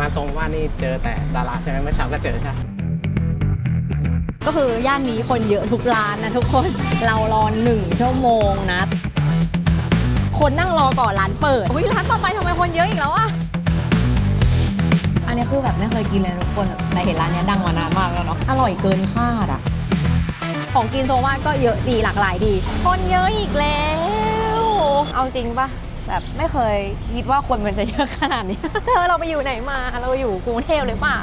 มาทรงว่านี่เจอแต่ดาราใช่ไหมเมื่อเช้าก็เจอใช่ไหมก็คือย่านนี้คนเยอะทุกร้านนะทุกคนเรารอหนึ่งชั่วโมงนะ คนนั่งรอก่อนร้านเปิดวิร้านต่อไปทำไมคนเยอะอีกแล้วอะอันนี้คือแบบไม่เคยกินเลยทุกคนแต่เห็นร้านเนี้ยดังมานานมากแล้วเนาะอร่อยเกินคาดอะของกินโซว่าก็เยอะดีหลากหลายดี คนเยอะอีกแล้ว เอาจริงปะ แบบไม่เคยคิดว่าคนมันจะเยอะขนาดนี้ เธอเราไปอยู่ไหนมาเราอยู่กรุงเทพหรือเปล่า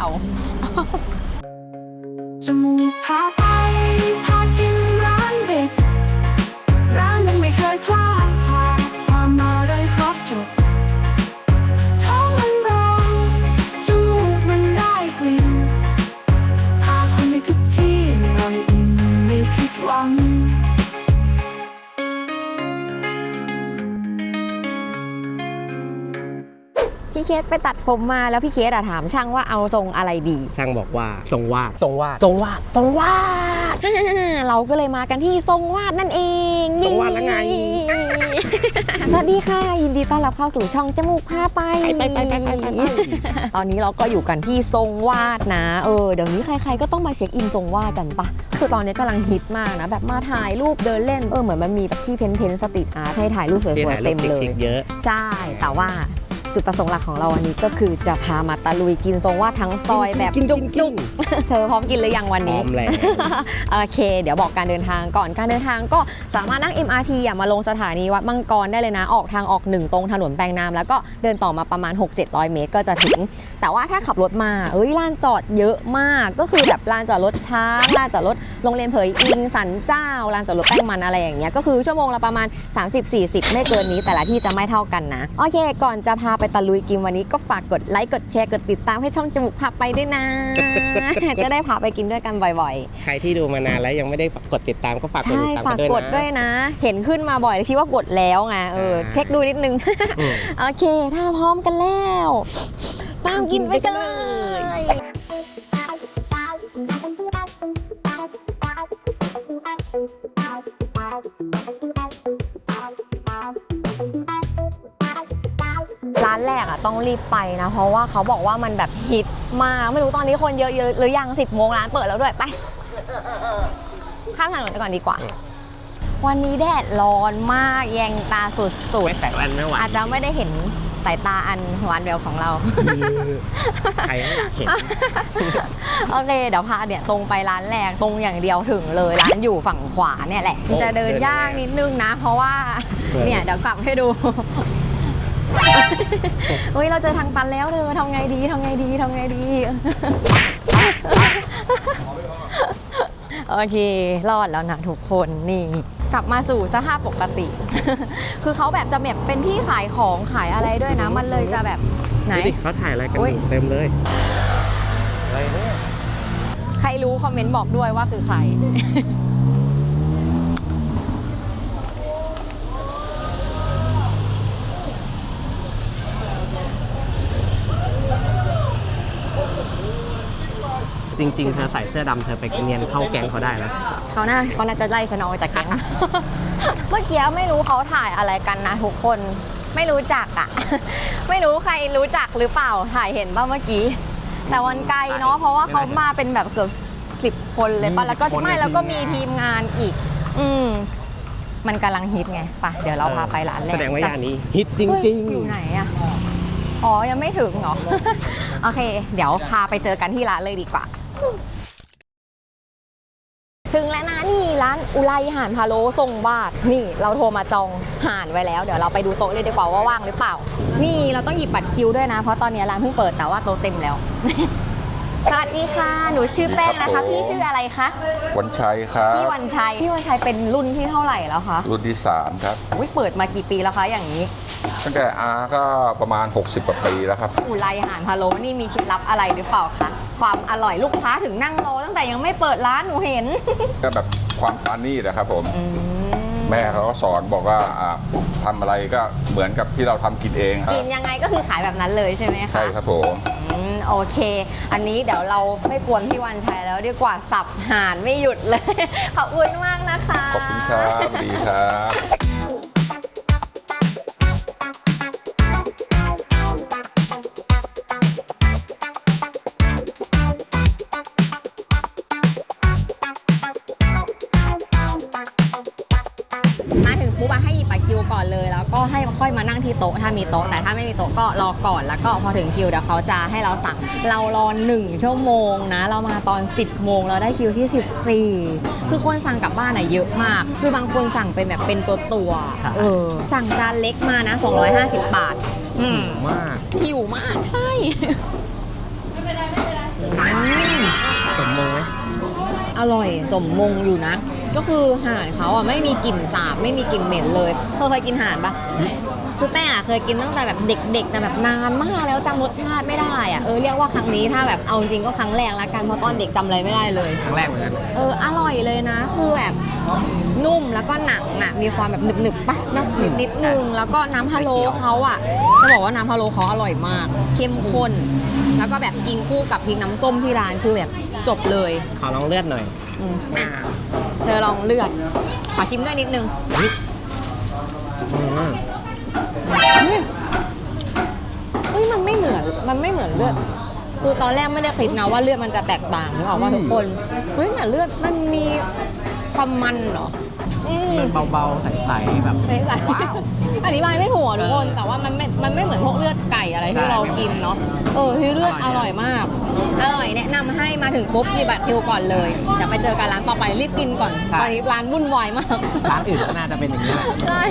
จมูกพา เคสไปตัดผมมาแล้วพี่เคสอะถามช่างว่าเอาทรงอะไรดีช่างบอกว่าทรงวาดทรงวาดทรงวาดทรงวาดเราก็เลยมากันที่ทรงวาดนั่นเองทรงวาดแล้วไงสวัสดีค่ะ ยินดีต้อนรับเข้าสู่ช่องจมูกพาไปไปไปไปไปไปไปตอนนี้เราก็อยู่กันที่ทรงวาดนะ เออเดี๋ยวนี้ใครๆก็ต้องมาเช็คอินทรงวาดกันปะคือตอนนี้กำลังฮิตมากนะ แบบมาถ่ายรูปเดินเล่นเออเหมือนมันมีแบบที่เพ้นเพ้นสตรีทอาร์ตให้ถ่ายรูปสที่วยถ่ายๆรูเต็ปมเลยชิคๆเยอะใช่แต่ว่า จุดประสงค์หลักของเราวันนี้ก็คือจะพามาตะลุยกินทรงวาดทั้งซอยแบบกินกินกินจุกๆเธอพร้อมกินหรือยังวันพร้นี้อมแล้วโอเค เดี๋ยวบอกการเดินทางก่อนการเดินทางก็สามารถนั่ง MRT อะมาลงสถานีวัดมังกรได้เลยนะออกทางออก1ตรงถนนแปลงน้ำแล้วก็เดินต่อมาประมาณ 6-700 เมตรก็จะถึง แต่ว่าถ้าขับรถมาเอ้ยลานจอดเยอะมากก็คือแบบลานจอดรถช้างลานจอดรถโรงเรียนเผยอิงสันเจ้าลานจอดรถแป้งมันอะไรอย่างเงี้ยก็คือชั่วโมงละประมาณ 30-40 ไม่เกินนี้แต่ละที่จะไม่เท่ากันนะโอเค ก่อนจะพาไปตะลุยกินวันนี้ก็ฝากกดไลค์กดแชร์กดติดตามให้ช่องจมูกพาไปด้วยนะ จะได้พาไปกินด้วยกันบ่อยๆ ใครที่ดูมานานแล้วยังไม่ได้กดติดตามก็ฝากกดใช่ติดตามฝากกันด้วยกดด้วยนะนะ เห็นขึ้นมาบ่อยเลยคิดว่ากดแล้วไงเอออ่าเช็คดูนิดนึงอืมโอเค ถ้าพร้อมกันแล้ว ตามกินไปกันเลย แรกอะต้องรีบไปนะ เพราะว่าเขาบอกว่ามันแบบฮิตมากไม่รู้ตอนนี้คนเยอะเยอะหรือยัง10โมงร้านเปิดแล้วด้วยไปข้ามถนนไปก่อนดีกว่า วันนี้แดดร้อนมากแยงตาสุดไม่ใส่แว่นไม่หๆวาอาจจะไม่ได้เห็นสายตาอันหวานแววของเรา ใครไม่อยากเห็น โอเค เดี๋ยวพาเนี่ยตรงไปร้านแรกตรงอย่างเดียวถึงเลยร้านอยู่ฝั่งขวาเนี่ยแหละ โอ้จะเดินเดินยากนิดนึงนะ เพราะว่าเออเนี่ยเดี๋ยวกลับให้ดู เฮ้ยเราเจอทางตันแล้วเธอทำไงดีทำไงดีทำไงดี โอเค รอดแล้วนะทุกคนนี่ กลับมาสู่สภาพปกติ คือเขาแบบจะแบบเป็นที่ขายของขายอะไรด้วยนะ มันเลยจะแบบไหนดูดิเขาถ่ายอะไรกันอุ๊ยอยู่เต็มเลย อะไรเนี่ย ใครรู้คอมเมนต์บอกด้วยว่าคือใคร จริงๆเธอใส่เสื้อดำเธอไปเนียนเข้าแก๊งเขาได้นะเขาน่าเขาน่าจะไล่ฉันออกจากแก๊ง เมื่อกี้ไม่รู้เขาถ่ายอะไรกันนะทุกคน ไม่รู้จักอะไม่รู้ใครรู้จักหรือเปล่า ถ่ายเห็นป่ะเมื่อกี้ แต่วันไกลเนาะ เพราะว่าเขามาเป็นแบบเกือบสิบคนเลยป่ะ แล้วก็คนในไม่แล้วก็ทีมีมงานทีมงานอีก อืม มันกำลังฮิตไงไปะเดี๋ยวเราพาไปร้านแรกแสดงว่าจะย่านนี้ ฮิตจเฮ้ยริงอยู่ไหนอะอ๋อ ยังไม่ถึงเหรอ โอเค เดี๋ยวพาไปเจอกันที่ร้านเลยดีกว่า ถึงแล้วนะนี่ร้านอุไรห่านพาโลทรงวาดนี่เราโทรมาจองห่านไว้แล้ว เดี๋ยวเราไปดูโต๊ะเลยดีกว่าว่าว่างหรือเปล่า นี่เราต้องหยิบบัตรคิวด้วยนะ เพราะตอนนี้ร้านเพิ่งเปิดแต่ว่าโต๊ะเต็มแล้ว สวัสดีค่ะ หนูชื่อแป้งนะครัคะบผมพี่ชื่ออะไรคะวันชัยครับพี่วันชัยพี่วันชัยเป็นรุ่นที่เท่าไหร่แล้วคะรุ่นที่3ครับอุ๊ยเปิดมากี่ปีแล้วคะอย่างนี้ตั้งแต่อาก็ประมาณ 60กว่าปีแล้วครับอุไรอาหารพะโล้นี่มีเคล็ดลับอะไรหรือเปล่าคะ ความอร่อยลูกค้าถึงนั่งรอตั้งแต่ยังไม่เปิดร้านหนูเห็น ก็แบบความปรานี่นะครับผมแม่เขาก็สอนบอกว่าอ่าทำอะไรก็เหมือนกับที่เราทำกินเองครักิบนยังไงก็คือขายแบบนั้นเลยใช่ไหมคะ ใช่ครับผม อืมโอเค อันนี้เดี๋ยวเราไม่กวนพี่วันชัยแล้วดีกว่าสับหานไม่หยุดเลย ขอบคุณมากนะคะ ขอบคุณครับดีครับ ค่อยมานั่งที่โต๊ะถ้ามีโต๊ะแต่ถ้าไม่มีโต๊ะก็รอก่อนแล้วก็พอถึงคิวเดี๋ยวเขาจะให้เราสั่งเรารอ1ชั่วโมงนะ เรามาตอน 10โมงเราได้คิวที่ 14 คือคนสั่งกลับบ้านอะเยอะมาก คือบางคนสั่งเป็นแบบเป็นตัวตัวๆครับ เออสั่งจานเล็กมานะ 250 บาท อืม มาก หิวมากใช่อืมสมมงไหมอร่อยสมมงอยู่นะ ก็คือห่านเขาอะไม่มีกลิ่นสาบไม่มีกลิ่นเหม็นเลยเธอเคยกินห่านปะคือแป้งอะเคยกินตั้งแต่แบบเด็กๆแต่แบบนานมากแล้วจำรสชาติไม่ได้อะเออเรียกว่าครั้งนี้ถ้าแบบเอาจริงก็ครั้งแรกละกันเพราะตอนเด็กจำอะไรไม่ได้เลยครั้งแรกเหมือนกันเอออร่อยเลยนะ คือแบบนุ่มแล้วก็หนังอะมีความแบบหนึบๆปะนะนิดนิดนึงแล้วก็น้ำพะโล้เขาอะจะบอกว่าน้ำพะโล้เขาอร่อยมาก เข้มข้น แล้วก็แบบกินคู่กับพริกน้ำส้มที่ร้านคือแบบจบเลยขอลองเลือดหน่อย อืมอะเธอลองเลือดขอชิมด้วยนิดนึงอืมเฮ้ยมันไม่เหมือนมันไม่เหมือนเลือดคือตอนแรกไม่ได้คิดนะว่าเลือดมันจะแตกต่างนึกออกว่าทุกคนเฮ้ยแต่เลือดมันมีความมันเหรอ อืมมันเบาๆใสๆแบบ ใส่ๆว้าวอธิบายไม่ถูกอะทุกคนแต่ว่ามันไม่ มันไม่เหมือนพวกเลือดไก่อะไรที่ใช่เรากินเนาะ เออที่เลือดอร่อยมาก อร่อยแนะนำให้มาถึงปุ๊บมีบัตรคิวก่อนเลย จะไปเจอกันร้านต่อไปรีบกินก่อน ตอนนี้ร้านวุ่นวายมากร้านอื่นก็น่าจะเป็นอย่างนี้แหละใช่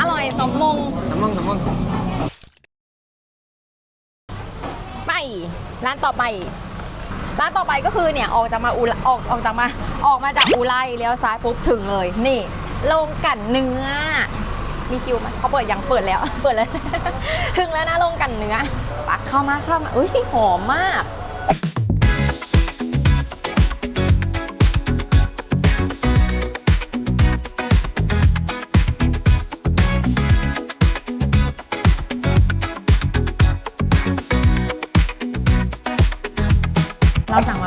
อร่อยสมมง น้ำมงน้ำมงไป ร้านต่อไป ร้านต่อไปก็คือเนี่ยออกจากมาอูไรออกออกจากมาออกมาจากอูไรเลี้ยวซ้ายปุ๊บถึงเลย นี่โรงกันเนื้อ มีคิวไหมเขาเปิดยังเปิดแล้ว เปิดเลยถึงแล้วนะโรงกันเนื้อปักเข้ามาเข้ามาอุ้ยหอมมาก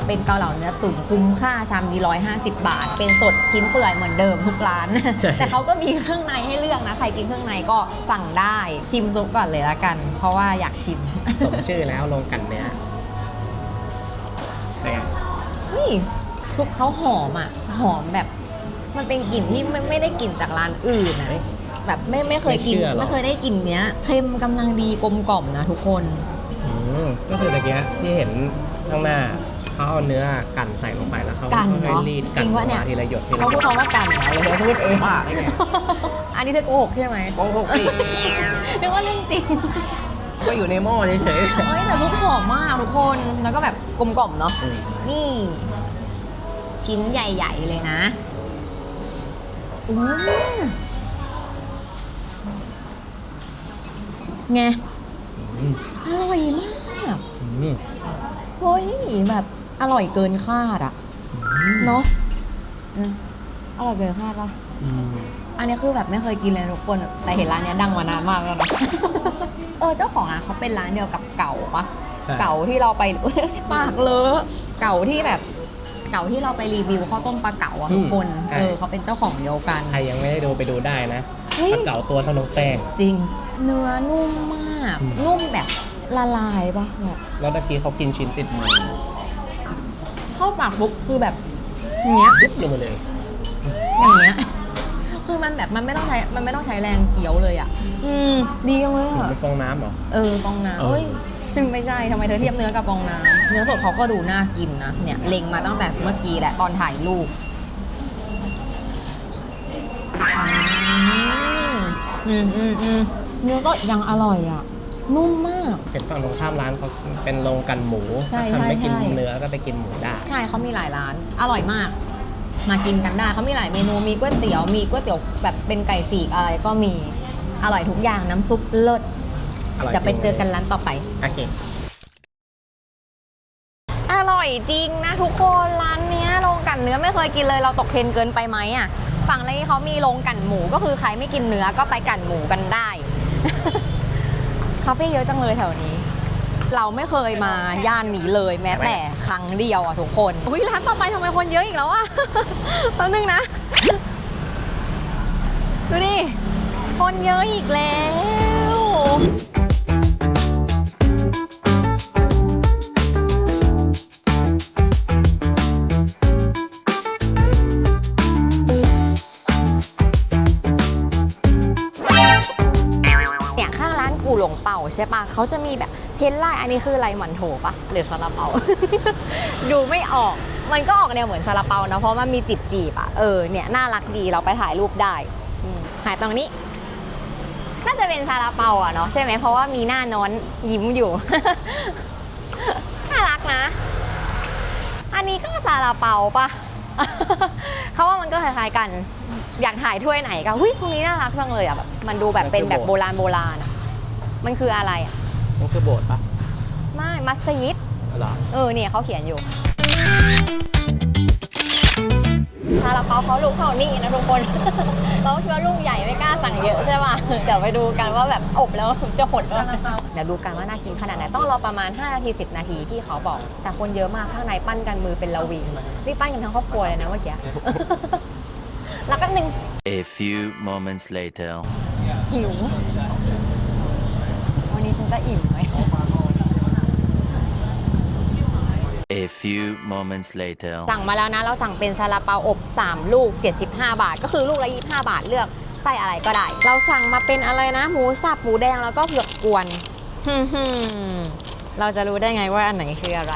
เราสั่งมาเป็นเกาเหลาเนื้อตุ๋นคุ้มค่าชามดีร้อยห้าสิบบาท เป็นสดชิ้นเปื่อยเหมือนเดิมทุกร้านแต่เขาก็มีเครื่องในให้เลือกนะ ใครกินเครื่องในก็สั่งได้ชิมซุปก่อนเลยละกัน เพราะว่าอยากชิม สมชื่อแล้วลงกันเนี้ยเป็นไงเฮ้ยซุปเขาหอมอะ หอมแบบ มันเป็นกลิ่นที่ไม่ไม่ได้กลิ่นจากร้านอื่นนะแบบไม่ไม่เคยกินไม่เชื่อหรอไม่เคยได้กลิ่นเนี้ยเค็มกำลังดีกลมกล่อมนะทุกคน อืมก็คือตะเกียที่เห็น ข้างหน้าเขาเอาเนื้อกันใส่ลงไปแล้วเขากันค่อยเนาะๆรีดจริงวะเนี่ย ทีละหยดทีละเขาหยพูดด คำว่ากันเหรอหรือเขาพูดเองว่าได้ไง อันนี้เธอโกหกใช่ไหมโกหกดินึกว่าเรื่องจริง ก็อยู่ในหม้อเฉยเอ้ยแต่ซุปหอมมากทุกคนแล้วก็แบบกลมกล่อมเนาะๆอืมนี่ ชิ้นใหญ่ๆเลยนะอืมไง อืมอร่อยมาก อืม เฮ้ยแบบอร่อยเกินคาดอะเนาะอืมอร่อยเกินคาดปะอืมอันนี้คือแบบไม่เคยกินเลยทุกคน แต่เห็นร้านเนี้ยดังมานานมากแล้วนะ เออเจ้าของร้านเขาเป็นร้านเดียวกับเก่าปะใช่เก่าที่เราไป ปากเลอะเก่าที่แบบ เก่าที่เราไปรีวิวข้าวต้มปลาเก่าอะทุกคนเออเขาเป็นเจ้าของเดียวกันใครยังไม่ได้ดูไปดูได้นะเฮ้ยปลาเก๋าตัวเท่าน้องแป้งจริง เนื้อนุ่มมากอืมนุ่มแบบ ละลายปะแบบแล้วตะกี้เขากินชิ้นติดมือเข้าปากปุ๊บคือแบบอย่างเงี้ยยุบลงมาเลย อย่างเงี้ย คือมันแบบมันไม่ต้องใช้มันไม่ต้องใช้แรงเกี่ยวเลยอะ อืม ดีจังเลยถึงอะเป็นฟองน้ำเหรอ เออฟองน้ำเออเฮ้ยไม่ใช่ทำไมเธอเทียบเนื้อกับฟองน้ำเนื้อสดเขาก็ดูน่ากินนะเนี่ยเล็งมาตั้งแต่เมื่อกี้แหละตอนถ่ายรูปอืมอืมอืมเนื้อก็ยังอร่อยอะ นุ่มมาก เห็นฝั่งตรงข้ามร้านเขาเป็นโรงกันหมูใช่ถ้าใครไม่กินใช่ใช่เนื้อก็ไปกินหมูได้ใช่เขามีหลายร้าน อร่อยมาก มากินกันได้เขามีหลายเมนูมีก๋วยเตี๋ยวมีก๋วยเตี๋ยวแบบเป็นไก่ฉีกอะไรก็มีอร่อยทุกอย่างน้ำซุปเลิศอร่อยเดี๋ยวไปจริงเจอกันร้านต่อไป โอเค อร่อยจริงนะทุกคนร้านเนี้ยโรงกลั่นเนื้อไม่เคยกินเลยเราตกเทรนด์เกินไปไหมอะฝั่งอะไรเขามีโรงกลั่นหมูก็คือใครไม่กินเนื้อก็ไปกลั่นหมูกันได้ คาเฟ่เยอะจังเลยแถวนี้ เราไม่เคยมาย่านนี้เลยแม้แต่ครั้งเดียวอะทุกคนอุ้ยร้านต่อไปทำไมคนเยอะอีกแล้วอะแป๊บนึงนะดูดิคนเยอะอีกแล้ว ใช่ปะเขาจะมีแบบเพนไลน์อันนี้คืออะไรหมันโถปะหรือซาลาเปา ดูไม่ออก มันก็ออกแนวเหมือนซาลาเปานะเพราะมันมีจีบจีบอะเออเนี่ยน่ารักดีเราไปถ่ายรูปได้อืมถ่ายตรงนี้ น่าจะเป็นซาลาเปาอะเนาะใช่ไหมเพราะว่ามีหน้านอนยิ้มอยู่น่ารักนะ อันนี้ก็ซาลาเปาปะเขาว่ามันก็คล้ายๆกัน อยากถ่ายถ้วยไหนก็หุ้ยตรงนี้น่ารักจังเลยอะแบบมันดูแบบเป็นแบบโบราณโบราณอะ มันคืออะไรอะมันคือโบสถ์ปะไม่มัสยิดเหรอเออเนี่ยเขาเขียนอยู่ซาลาเปาเขาลูกเท่านี้นะทุกคน เราคิดว่าลูกใหญ่ไม่กล้าสั่งเยอะใช่ป่ะเดี๋ยวไปดูกันว่าแบบอบแล้วจะหดว่าเดี๋ยวดูกันว่าน่ากินขนาดไหนต้องรอประมาณ 5 นาที 10 นาทีที่เขาบอก แต่คนเยอะมากข้างในปั้นกันมือเป็นละวิงนี่ปั้นกันทั้งครอบครัวเลยนะเมื่อกี้แล้วแป๊บนึง A few moments later. หิววันนี้ฉัน จะอิ่มไหม A few moments later. สั่งมาแล้วนะ เราสั่งเป็นซาลาเปาอบ 3 ลูก 75 บาท ก็คือลูกละ 25 บาทเลือกไส้อะไรก็ได้ เราสั่งมาเป็นอะไรนะ หมูสับ หมูแดงแล้วก็เผือกกวนฮึ่มๆเราจะรู้ได้ไงว่าอันไหนคืออะไร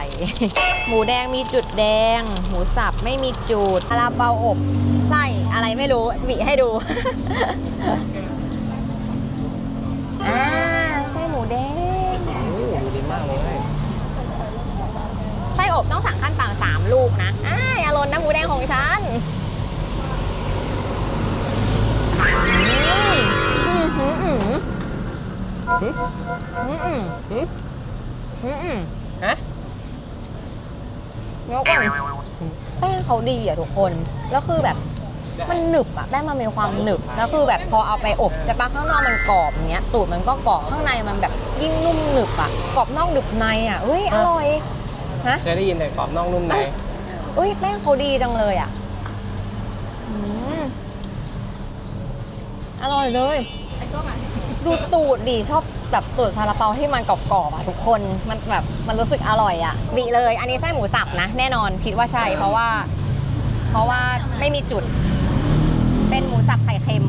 หมูแดงมีจุดแดง หมูสับไม่มีจุดซาลาเปาอบไส้อะไรไม่รู้วิให้ดู อ่าไส้หมูแดง โอ้ดูดีมากเลย ไส้ อบต้องสั่งขั้นต่ำสามลูกนะอ่าอย่าหล่นนะหมูแดงของฉันอืมอืมอืมอืมอือหึอืมอืมฮะเดี๋ยวก่อนแป้งเขาดีอะทุกคน แล้วคือแบบมันหนึบอะแป้งมันมีความหนึบแล้วคือแบบพอเอาไปอบใช่ปะข้างนอกมันกรอบอย่างเงี้ยตูดมันก็กรอบข้างในมันแบบยิ่งนุ่มหนึบอะกรอบนอกหนึบในอะเฮ้ยอร่อย เคยได้ยินแต่กรอบนอกนุ่มในเอ้ยแป้งเขาดีจังเลยอะอืมอร่อยเลยดูตูดดีชอบแบบตูดซาลาเปาที่มันกรอบๆอะทุกคนมันแบบมันรู้สึกอร่อยอะบีเลย อันนี้ไส้หมูสับนะ แน่นอนคิดว่าใช่เพราะว่า เพราะว่าไม่มีจุด เป็นหมูสับไข่เค็ม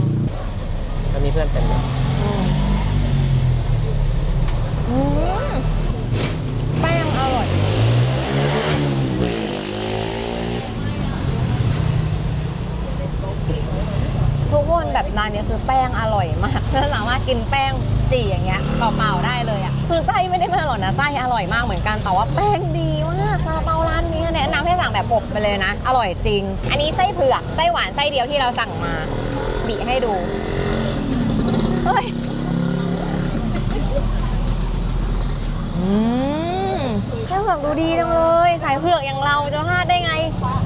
มันมีเพื่อนเป็นอยู่อืมอืมแป้งอร่อย ทุกคนแบบร้านเนี้ยคือแป้งอร่อยมากแล้วสามารถกินแป้งจีอย่างเงี้ยเปล่าๆได้เลยอะคือไส้ไม่ได้ไม่อร่อยนะไส้อร่อยมากเหมือนกันแต่ว่าแป้งดีมากซาลาเปาร้านนี้แนะนำให้สั่งแบบอบไปเลยนะ อร่อยจริง อันนี้ไส้เผือกไส้หวานไส้เดียวที่เราสั่งมาบีให้ดูเฮ้ยอืมแค่เผือกดูดีจังเลย สายเผือกอย่างเราจะพลาดได้ไง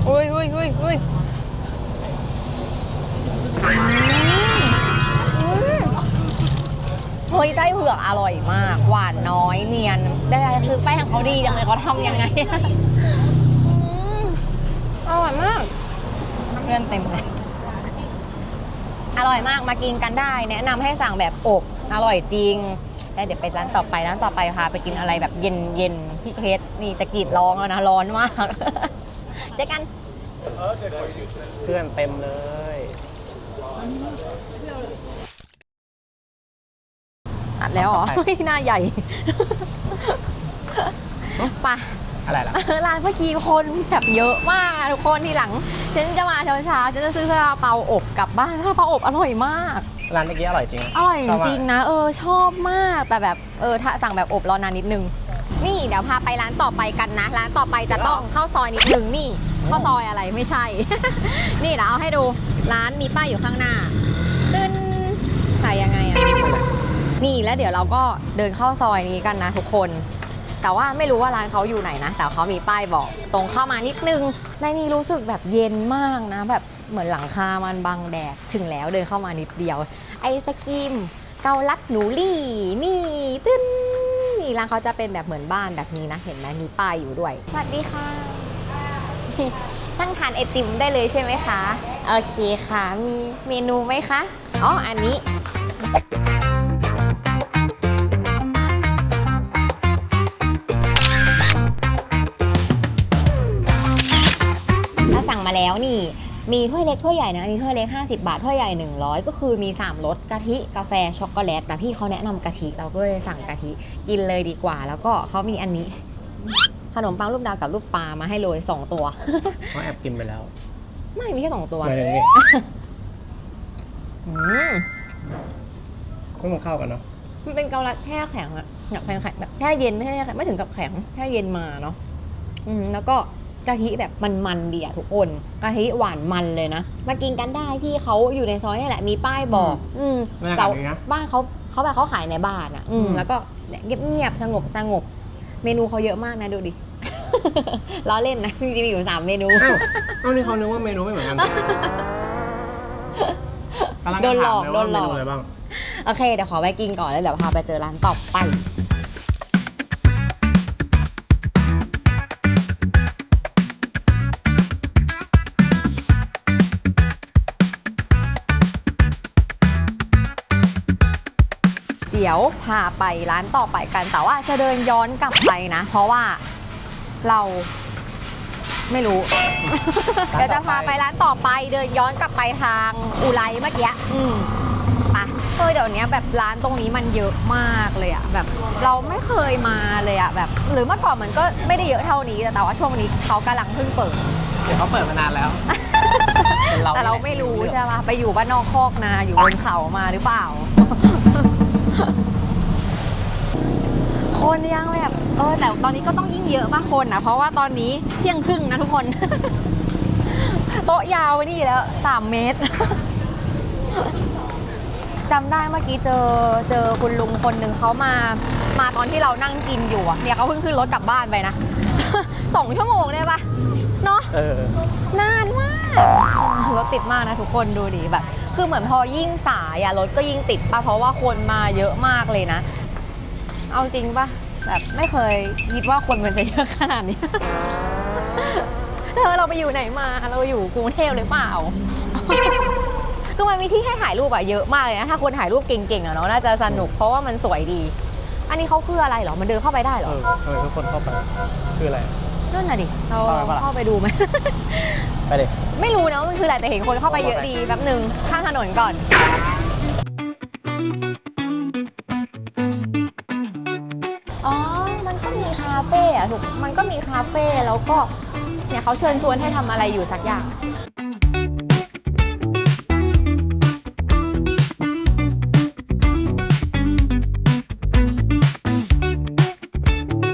อุ้ยอุ้ยอุ้ยอุ้ย เฮ้ยไส้เผือกอร่อยมาก หวานน้อยเนียน ได้ๆคือแป้งเขาดีจังเลยเขาทำยังไงอืมอร่อยมากเพื่อนเต็มเลยอร่อยมากมากินกันได้ แนะนำให้สั่งแบบอบอร่อยจริงแล้วเดี๋ยวไปร้านต่อไปร้านต่อไปพาไปกินอะไรแบบเย็นเย็นๆพี่เคสนี่จะกรีดร้องแล้วนะร้อนมากเจอกัน เพื่อนเต็มเลย อัดแล้วเหรอไปเฮ้ยหน้าใหญ่ไปอะไรล่ะร้านเมื่อกี้คนแบบเยอะมากอะทุกคนทีหลัง ฉันจะมาเช้าๆฉันจะซื้อซาลาเปาอบกลับบ้านซาลาเปาอบอร่อยมาก ร้านเมื่อกี้อร่อยจริง อร่อยชบมากจริงๆนะ เออชอบมากแต่แบบเออถ้าสั่งแบบอบรอนานนิดนึง นี่เดี๋ยวพาไปร้านต่อไปกันนะ ร้านต่อไปจะต้องเข้าซอยนิดนึงนี่ เข้าซอยอะไรไม่ใช่ นี่เดี๋ยวเอาให้ดู ร้านมีป้ายอยู่ข้างหน้าตึ้นใส่ยังไงอะนี่แล้วเดี๋ยวเราก็เดินเข้าซอยนี้กันนะทุกคน แต่ว่าไม่รู้ว่าร้านเขาอยู่ไหนนะ แต่เขามีป้ายบอก ตรงเข้ามานิดนึง ในนี้รู้สึกแบบเย็นมากนะ แบบเหมือนหลังคามันบังแดดถึงแล้วเดินเข้ามานิดเดียว ไอศครีมเกาลัดหนูลี่นี่ตึ้นนี่ร้านเขาจะเป็นแบบเหมือนบ้านแบบนี้นะ เห็นไหมมีป้ายอยู่ด้วย สวัสดีค่ะ นั่งทานไอติมได้เลยใช่ไหมคะ โอเคค่ะ มีเมนูไหมคะ อ๋อ อันนี้ถ้าสั่งมาแล้วนี่ มีถ้วยเล็กถ้วยใหญ่นะอันนี้ถ้วยเล็ก 50 บาทถ้วยใหญ่ 100 ก็คือมี 3รสกะทิกาแฟช็อกโกแลตแต่พี่เขาแนะนำกะทิเราก็เลยสั่งกะทิกินเลยดีกว่า แล้วก็เขามีอันนี้ ขนมปังรูปดาวกับรูปปลามาให้เลยสองตัว เขาแอบกินไปแล้วไม่มีแค่สองตัวหมายถึงนี่อืมเพิ่งมาเข้ากันเนาะมันเป็นเกาลัดแช่แข็งอะอยากแข็งแบบแช่เย็นไม่ใช่แช่แข็งไม่ถึงกับแข็งแช่เย็นมาเนาะอืมแล้วก็กะทิแบบมันๆดีอะทุกคนกะทิหวานมันเลยนะมากินกันได้พี่เขาอยู่ในซอยนี่แหละมีป้ายบอก อืมบรรยากาแต่ศดีนะ บ้านเขาเขาแบบเขาขายในบ้านอะอืมอืม แล้วก็เงียบๆสงบสงบเมนูเขาเยอะมากนะดูดิ ล้อเล่นนะจริงๆมีอยู่สามเมนู อ้าวเอ้านี่เขานึกว่าเมนูไม่เหมือนกันกำลังโดจะนหลถาอมกเลยโดว่านหลเมอกนูอะไรบ้าง โอเค เดี๋ยวขอไปกินก่อนแล้วเดี๋ยวพาไปเจอร้านต่อไป เดี๋ยวพาไปร้านต่อไปกัน แต่ว่าจะเดินย้อนกลับไปนะ เพราะว่า เราไม่รู้ เดี๋ยวจะพาไปร้านต่อไปเดินย้อนกลับไปทางอุไรเมื่อกี้อืมปะเออเดี๋ยวนี้แบบร้านตรงนี้มันเยอะมากเลยอะแบบเราไม่เคยมาเลยอะแบบ หรือเมื่อก่อนมันก็ไม่ได้เยอะเท่านี้แต่แต่ว่าช่วงนี้เขากำลังเพิ่งเปิด เดี๋ยวเขาเปิดมานานแล้วเป็นเราแต่เราไม่รู้ใช่ปะไปอยู่บ้านนอกคอกนาอยู่บนเขามาหรือเปล่า คนยังแบบเออแต่ตอนนี้ก็ต้องยิ่งเยอะมากคนนะเพราะว่าตอนนี้เที่ยงครึ่งนะทุกคน โต๊ะยาวไปนี่แล้วสามเมตรจำได้เมื่อกี้เจอเจอคุณลุงคนหนึ่งเขามา มาตอนที่เรานั่งกินอยู่อะเนี่ยเขาเพิ่งขึ้นรถกลับบ้านไปนะสองชั่วโมงได้ปะเนาะเออนานมากรถติดมากนะทุกคนดูดิแบบ คือเหมือนพอยิ่งสายอะรถก็ยิ่งติดปะเพราะว่าคนมาเยอะมากเลยนะ เอาจริงปะแบบไม่เคยคิดว่าคนมันจะเยอะขนาดนี้ เธอเราไปอยู่ไหนมา เราอยู่กรุงเทพหรือเปล่า คือมันมีที่ให้ถ่ายรูปอะเยอะมากเลยนะ ถ้าคนถ่ายรูปเก่งๆอะเนาะน่าจะสนุกเพราะว่ามันสวยดี อันนี้เขาคืออะไรเหรอ มันเดินเข้าไปได้เหรเอออทำไมทุกคนเข้าไป คืออะไร นั่นน่ะดิ เราเข้าไปปะล่ะ เข้าไปดูไหม ไปเลย ไม่รู้นะว่ามันคืออะไรแต่เห็นคนเข้าไปเยอะดีแป๊บหนึ่งข้ามถนนก่อน เฟ่อะถูมันก็มีคาเฟ่แล้วก็เนี่ยเขาเชิญชวนให้ทำอะไรอยู่สักอย่าง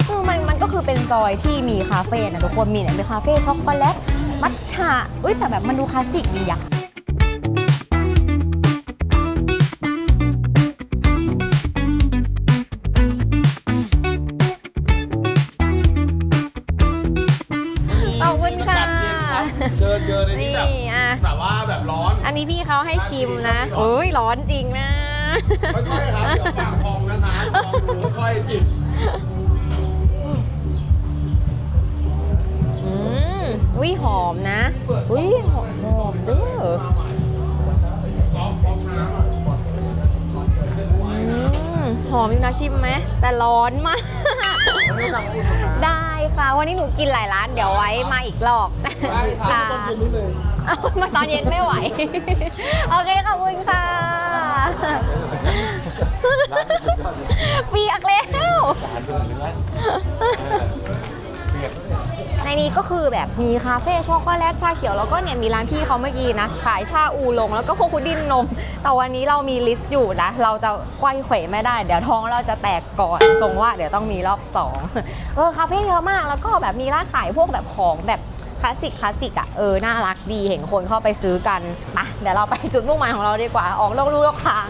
คือมันมันก็คือเป็นซอยที่มีคาเฟ่นะทุกคนมีเนี่ยเป็นคาเฟ่ช็อกโกแลตมัทฉะอุ้ยแต่แบบมันดูคลาสสิกดีอะ ให้ชิมนะโอ้ยร้อนจริงนะค่อยๆครับเดี๋ยวปากพองนะคะลองดูค่อยๆจิบอืมอุ้ยหอมนะอุ้ยหอมหอมเด้ออืมหอมอยู่นะชิมไหมแต่ร้อนมาก ได้ค่ะ วันนี้หนูกินหลายร้านเดี๋ยวไว้มาอีกรอบได้ครับค่ะ เอามาตอนเย็นไม่ไหว โอเคขอบคุณค่ะ เปียกแล้วในนี้ก็คือแบบมีคาเฟ่ช็อกโกแลตชาเขียวแล้วก็เนี่ยมีร้านพี่เขาเมื่อกี้นะ ขายชาอูหลงแล้วก็พวกพุดดิ้งนม แต่วันนี้เรามีลิสต์อยู่นะ เราจะไขว้เขวไม่ได้ เดี๋ยวท้องเราจะแตกก่อนทรงว่าเดี๋ยวต้องมีรอบสองเออคาเฟ่เยอะมากแล้วก็แบบมีร้านขายพวกแบบของแบบ ลาสสิกคลาสสิกอะเออน่ารักดีเห็นคนเข้าไปซื้อกันไปะเดี๋ยวเราไปจุดมุ่งหมายของเราดีกว่า ออกโลกลู่โลกทาง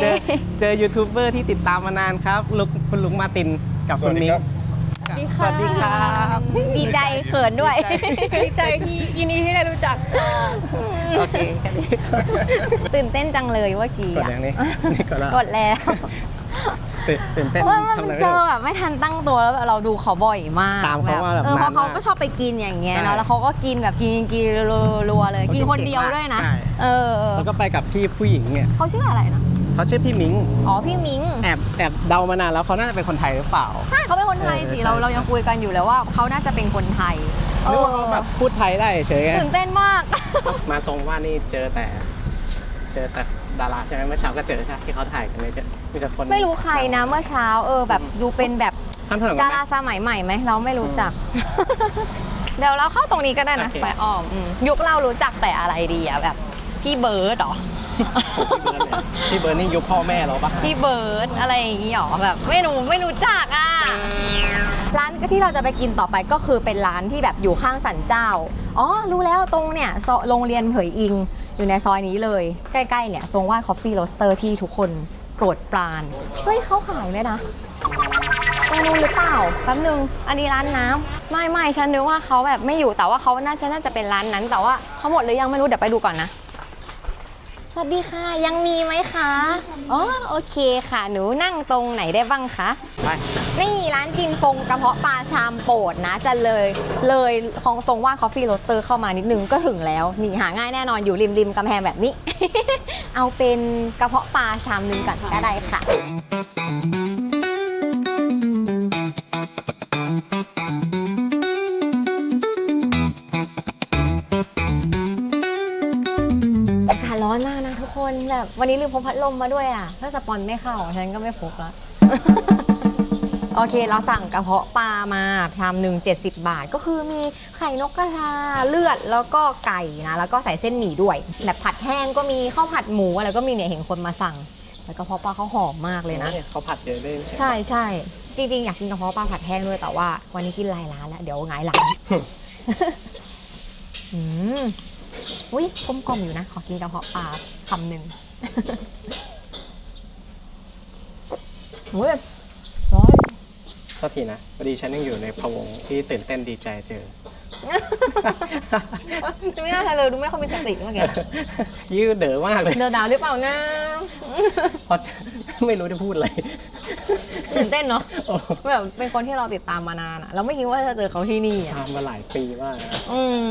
เจอเจอยูทูบเบอร์ที่ติดตามมานานครับลุกคุณลุงมาร์ตินกับคุณมิ้งสวัสดีครับดีใจเขินด้วย ดีใจที่ยินดีที่ได้รู้จักค่ะโอเคแค่นี้ครับตื่นเต้นจังเลยเมื่อกี้กดอะอย่างนี้นี่กดแล้วกดแล้ว ตื่นตื่นเต้นว่ามันทำอะไรไม่เจถูอกแบบไม่ทันตั้งตัวแล้วแบบเราดูเขาบ่อยมากตามเขามาแบบเออเพราะนานมากเขาก็ชอบไปกินอย่างเงี้ยใช่เนาะแล้วเขาก็กินแบบกินกินรัวๆเลยเขากิกินนคนเดียวเก่งมากด้วยนะ ใช่ เออแล้วก็ไปกับพี่ผู้หญิงเนี่ยเขาชื่ออะไรนะเขาชื่อพี่มิ้งอ๋อพี่มิงแอบแอบเดามานานแล้วเขาน่าจะเป็นคนไทยหรือเปล่า ใช่เขาเป็นคนไทยสิเออใช่ เราเรายังคุยกันอยู่เลยว่าเขาน่าจะเป็นคนไทยเอนึกอว่าเขาแบบพูดไทยได้เฉยๆไงตื่นเต้นมาก มาทรงว่านี่เจอแต่ เจอแต่ดาราใช่ไหมเมื่อเช้าก็เจอใช่ไหมที่เขาถ่ายกันเลย มีแต่คนไม่รู้ใครนะเมื่อเช้าเออแบบดูเป็นแบบท่านถนนดากันไหมราสมัยใหม่ไหมเราไม่รู้จัก เดี๋ยวเราเข้าตรงนี้ก็ได้นะโอเคไปอ้อมอืมยุคเรารู้จักแต่อะไรดีอะแบบพี่เบิร์ดเหรอพี่เบิร์ดนี่ยุคพ่อแม่เราปะพี่เบิร์ดอะไรอย่างงี้หรอแบบไม่รู้ไม่รู้จักอะร้านที่เราจะไปกินต่อไปก็คือเป็นร้านที่แบบอยู่ข้างสันเจ้า อ๋อ รู้แล้วตรงเนี่ยซอยโรงเรียนเผยอิง อยู่ในซอยนี้เลย ใกล้ๆเนี่ยทรงว่าคอฟฟี่โรสเตอร์ที่ทุกคนโป รดปราน เฮ้ยเขาขายไหมนะตรงนู้นหรือเปล่าแป๊บนึง อันนี้ร้านน้ำไม่ไม่ฉันนึกว่าเขาแบบไม่อยู่แต่ว่าเขาน่าจะน่าจะเป็นร้านนั้น แต่ว่าเขาหมดหรือยังไม่รู้เดี๋ยวไปดูก่อนนะ สวัสดีค่ะยังมีไหมคะ อ๋อโอเคค่ะ หนูนั่งตรงไหนได้บ้างคะ ไป นี่ร้านจินฟงกระเพาะปลาชามโปรดนะจะเลยเลยของทรงว่าคอฟฟี่โรสเตอร์เข้ามานิดนึงก็ถึงแล้วนี่หาง่ายแน่นอนอยู่ริมริมกำแพงแบบนี้ เอาเป็นกระเพาะปลาชามนึงก่อนก็ได้ค่ะอากาศร้อนมากนะทุกคนแบบวันนี้ลืมพกพัดลมมาด้วยอะ ถ้าสปอนไม่เข้าฉันก็ไม่พกละ โอเค เราสั่งกระเพาะปลามาชามหนึ่ง70 บาท ก็คือมีไข่นกกระทาเลือดแล้วก็ไก่นะ แล้วก็ใส่เส้นหมี่ด้วยแบบผัดแห้งก็มีข้าวผัดหมูอะไรก็มีเนี่ยเห็นคนมาสั่งแล้วกระเพาะปลาเขาหอมมากเลยนะ เขาผัดเยอะด้วยใช่ใช่จริงๆ อยากกินกระเพาะปลาผัดแห้งด้วยแต่ว่า วันนี้กินหลายร้านแล้วเดี๋ยวหงายหลังอืมอุ้ยกลมกล่อมอยู่นะ ขอกินกระเพาะปลาคำหนึ่งอุ้ยร้อน โทษทีนะพอดีฉันยังอยู่ในพะวงที่ตื่นเต้นดีใจเจอจะไม่น่าเลยดูไม่ค่อยมีสติเมื่อกี้ยืดเด๋อมากเลย เดินดาวหรือเปล่านะเพราะไม่รู้จะพูดอะไร ตื่นเต้นเนาะโอ้ แบบเป็นคนที่เราติดตามมานานอะเราไม่คิดว่าจะเจอเขาที่นี่อะทำมาหลายปีมากนะอืม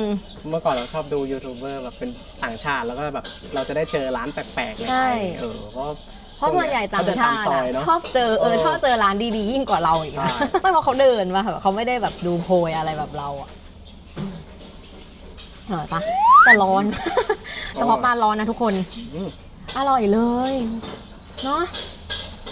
เมื่อก่อนเราชอบดูยูทูบเบอร์แบบเป็นต่างชาติแล้วก็แบบเราจะได้เจอร้านแปลกๆในใช่ไทยเออเพราะ เพราะส่วนใหญ่ต่างชาติเขจะตมซอะยเนะชอบเจอเออเออชอบเจอร้านดีๆ ยิ่งกว่าเราอีกนะใช่ไม่เพราะเขาเดินมาแบบเขาไม่ได้แบบดูโพยอะไรแบบเราอะอร่อยปะแต่ร้อนแต่พอปลาร้อนนะทุกคนอืมอร่อยเลยเนาะ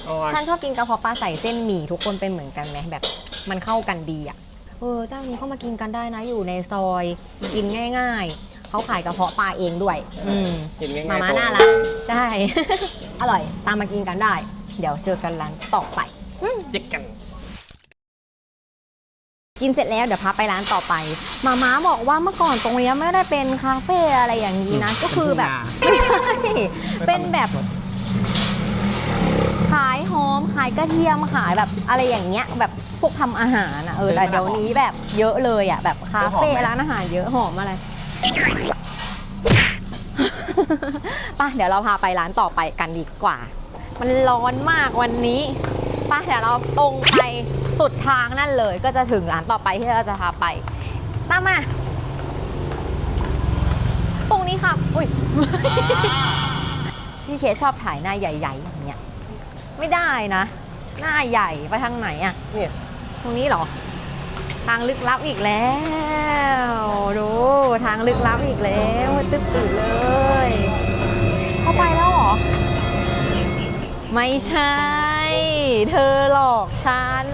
อร่อยฉันชอบกินกระเพาะปลาใส่เส้นหมี่ทุกคนเป็นเหมือนกันไหมแบบ มันเข้ากันดีอะเออเจ้านี้เข้ามากินกันได้นะอยู่ในซอยกินง่าย ๆ เขาขายกระเพาะปลาเองด้วย อืมกินง่ายๆมาม่าตัวน่ารักใช่ อร่อยตามมากินกันได้ เดี๋ยวเจอกันร้านต่อไปเจ๊กกัน กินเสร็จแล้วเดี๋ยวพาไปร้านต่อไปมาม้าบอกว่าเมื่อก่อนตรงเนี้ยไม่ได้เป็นคาเฟ่อะไรอย่างนี้นะ ก็คือแบบไม่ใช่ เป็นแบบขายหอมขายกระเทียมขายแบบอะไรอย่างเงี้ยแบบพวกทำอาหารอะเออแต่เดี๋ยวนี้แบบเยอะเลยอะแบบคาเฟ่ร้านอาหารเยอะหอมอะไรไป่ะเดี๋ยวเราพาไปร้านต่อไปกันดีกว่า มันร้อนมากวันนี้ป่ะเดี๋ยวเราตรงไปสุดทางนั่นเลย ก็จะถึงร้านต่อไปที่เราจะพาไป ตามมา ตรงนี้ค่ะ อุ้ย พี่เคสชอบถ่ายหน้าใหญ่ๆอย่างเงี้ย ไม่ได้นะ หน้าใหญ่ไปทางไหนอะเนี่ย ตรงนี้เหรอ ทางลึกลับอีกแล้ว ดูทางลึกลับอีกแล้วตึ๊ดตื่นเลย เข้าไปแล้วเหรอ ไม่ใช่ เธอหลอกฉัน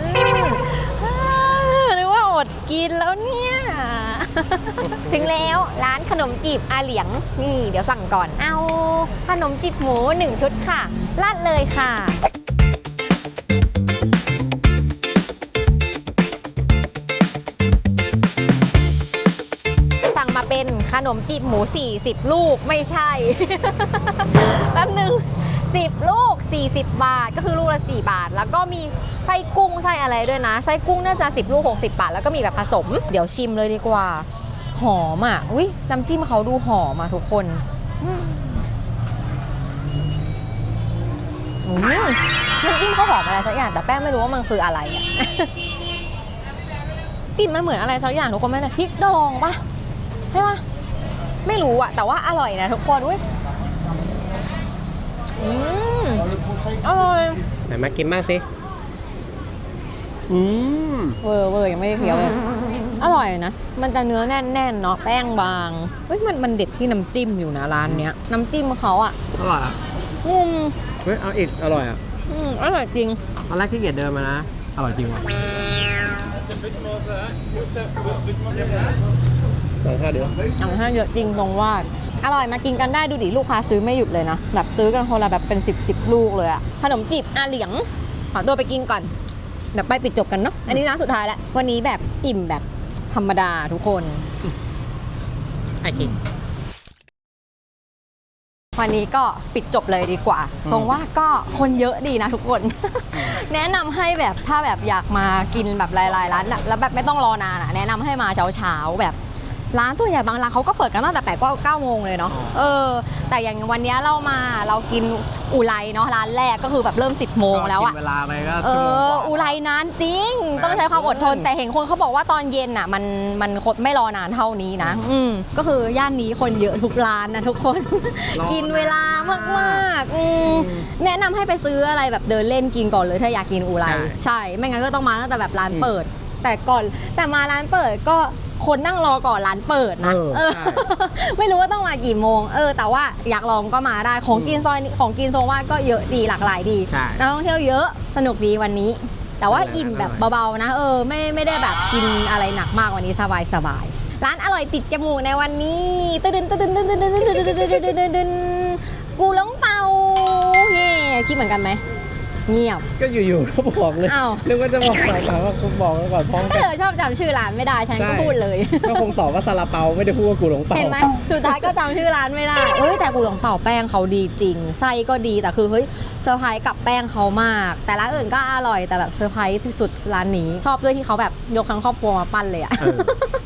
นึกว่าอดกินแล้วเนี่ย ถึงแล้วร้านขนมจีบอาเหลียง นี่เดี๋ยวสั่งก่อน เอาขนมจีบหมูหนึ่งชุดค่ะราดเลยค่ะ นขนมจีบหมู 40 ลูกไม่ใช่ แป๊บหนึ่ง10 ลูก 40 บาท ก็คือลูกละ 4 บาท แล้วก็มีไส้กุ้งไส้อะไรด้วยนะ ไส้กุ้งน่าจะ 10 ลูก 60 บาท แล้วก็มีแบบผสม เดี๋ยวชิมเลยดีกว่า หอมอะ อุ้ยน้ำจิ้มเขาดูหอมอะทุกคนอืมน้ำจิ้มเขาหอมอะไรสักอย่าง แต่แป้งไม่รู้ว่ามันคืออะไรอะกลิ่นมันเหมือนอะไรสักอย่างทุกคนไหมเนี่ยพริกดองปะใช่ปะ ไม่รู้อะแต่ว่าอร่อยนะทุกคนอุ้ยอืมอร่อยไหนมากินบ้างสิอืมเวอร์เวอร์ยังไม่ได้เคี้ยวเลยออร่อยนะ มันจะเนื้อแน่นๆเนาะแป้งบางเฮ้ยมันมันเด็ดที่น้ำจิ้มอยู่นะร้านเนี้ยน้ำจิ้มเขาอะอร่อยอะอืมเฮ้ยเอาอีกอร่อยอะอืมอร่อยจริงตอนแรกที่เกียจเดินมานะอร่อยจริงว่ะ ลองข้าวเดี๋ยวอย่างถ้าเยอะจริงตรงว่าอร่อยมากินกันได้ดูดิลูกค้าซื้อไม่หยุดเลยนะแบบซื้อกันคนละแบบเป็น10บๆลูกเลยอะขนมจีบอาเหลียงขอตัวไปกินก่อนเดี๋ยวไปปิดจบกันเนาะอันนี้ร้านสุดท้ายแล้ววันนี้แบบอิ่มแบบธรรมดาทุกคนไอ้กินวันนี้ก็ปิดจบเลยดีกว่าอืมทรงว่าก็คนเยอะดีนะทุกคน แนะนำให้แบบถ้าแบบอยากมากินแบบหลายๆร้านอะแล้วแบบไม่ต้องรอนานอะแนะนำให้มาเช้าๆแบบ ร้านส่วนใหญ่บางร้านเขาก็เปิดกันตั้งแต่แปดก็เก้าโมงเลยเนาะเออ แต่อย่างวันนี้เรามาเรากินอุไรเนาะร้านแรกก็คือแบบเริ่ม 10โมงแล้วอะกินเวลาไปก็เอชั่วโมงอกว่าอุไรนานจริง ต้องใช้ความอดทน แต่เห็นคนเขาบอกว่าตอนเย็นอะมันมันคนไม่รอนานเท่านี้นะ อืมก็คือย่านนี้คนเยอะทุกร้านนะทุกคนรอนานกินเวลามากๆอืมแนะนำให้ไปซื้ออะไรแบบเดินเล่นกินก่อนเลยถ้าอยากกินอุไรใช่ใช่ ไม่งั้นก็ต้องมาตั้งแต่แบบร้านเปิด แต่ก่อนแต่มาร้านเปิดก็ คนนั่งรอก่อนร้านเปิดนะเออเออใช่ไม่รู้ว่าต้องมากี่โมง เออ แต่ว่าอยากลองก็มาได้ของกินซอยนี้ของกินโซนว่าก็เยอะดีหลากหลายดีใช่นักท่องเที่ยวเยอะสนุกดีวันนี้ แต่ว่าอร่อยอิ่มแบบอร่อยเบาๆนะ เออ ไม่ไม่ได้แบบกินอะไรหนักมากวันนี้สบายสบายๆร้านอร่อยติดจมูกในวันนี้ตึ้นตึ้นตึ้นตึ้นตึ้นตึ้นตึ้นตึ้นตึ้นตึ้นตึ้นตึ้นตึ้นกูหลงเป่าเย่คิดเหมือนกันไหม เงียบ ก็อยู่ๆก็บอกเลยอ้าว นึกว่าจะบอกก่อนว่าคุณบอกไว้ก่อนพร้อมถ้ากัน เธอชอบจำชื่อร้านไม่ได้ฉันก็พูดเลย ก็คงตอบว่าซาลาเปาไม่ได้พูดว่ากูหลงเปาเห็นไหมสุดท้ายก็จำชื่อร้านไม่ได้เอ้ยแต่กูหลงเป่าแป้งเขาดีจริงไส้ก็ดีแต่คือเฮ้ยเซอร์ไพรส์กับแป้งเขามาก แต่ร้านอื่นก็อร่อยแต่แบบเซอร์ไพรส์ที่สุดร้านนี้ ชอบด้วยที่เขาแบบยกทั้งครอบครัวมาปั้นเลยอะ เออ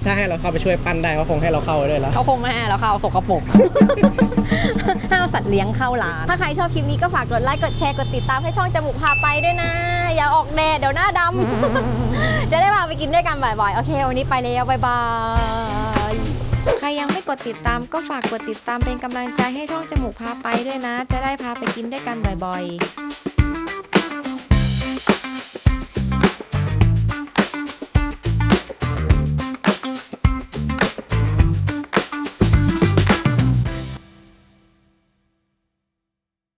ถ้าให้เราเข้าไปช่วยปั้นได้ก็คงให้เราเข้าไปด้วยแล้ว เขาคงไม่ให้แล้วเขาเอาสกปรก ห้ามสัตว์เลี้ยงเข้าร้าน ถ้าใครชอบคลิปนี้ก็ฝากกดไลค์ กดแชร์ กดติดตามให้ช่องจมูกพาไปด้วยนะ อย่าออกแดดเดี๋ยวหน้าดำ จะได้พาไปกินด้วยกันบ่อยๆ โอเค วันนี้ไปแล้วบ๊ายบายใครยังไม่กดติดตามก็ฝากกดติดตามเป็นกำลังใจให้ช่องจมูกพาไปด้วยนะ จะได้พาไปกินด้วยกันบ่อยๆ